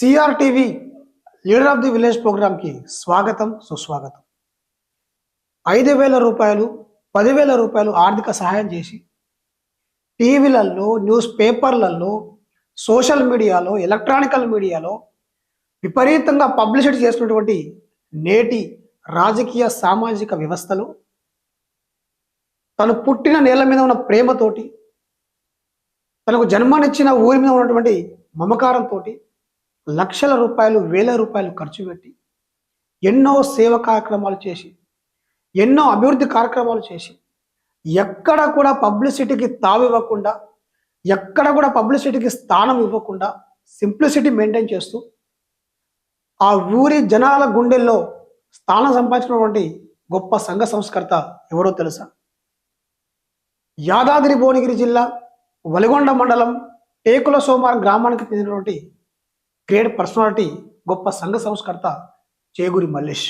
CRTV leader of the village ప్రోగ్రామ్కి స్వాగతం సుస్వాగతం. ఐదు వేల రూపాయలు పదివేల రూపాయలు ఆర్థిక సహాయం చేసి టీవీలలో న్యూస్ పేపర్లలో సోషల్ మీడియాలో ఎలక్ట్రానికల్ మీడియాలో విపరీతంగా పబ్లిసిటీ చేస్తున్నటువంటి నేటి రాజకీయ సామాజిక వ్యవస్థలు తను పుట్టిన నేల మీద ఉన్న ప్రేమతోటి తనకు జన్మనిచ్చిన ఊరి మీద ఉన్నటువంటి మమకారంతో లక్షల రూపాయలు వేల రూపాయలు ఖర్చు పెట్టి ఎన్నో సేవ కార్యక్రమాలు చేసి ఎన్నో అభివృద్ధి కార్యక్రమాలు చేసి ఎక్కడ కూడా పబ్లిసిటీకి తావు ఇవ్వకుండా ఎక్కడ కూడా పబ్లిసిటీకి స్థానం ఇవ్వకుండా సింప్లిసిటీ మెయింటైన్ చేస్తూ ఆ ఊరి జనాల గుండెల్లో స్థానం సంపాదించినటువంటి గొప్ప సంఘ సంస్కర్త ఎవరో తెలుసా? యాదాద్రి భువనగిరి జిల్లా వలిగొండ మండలం టేకుల సోమార్ గ్రామానికి చెందినటువంటి గ్రేట్ పర్సనాలిటీ గొప్ప సంఘ సంస్కర్త చేగురి మల్లేష్.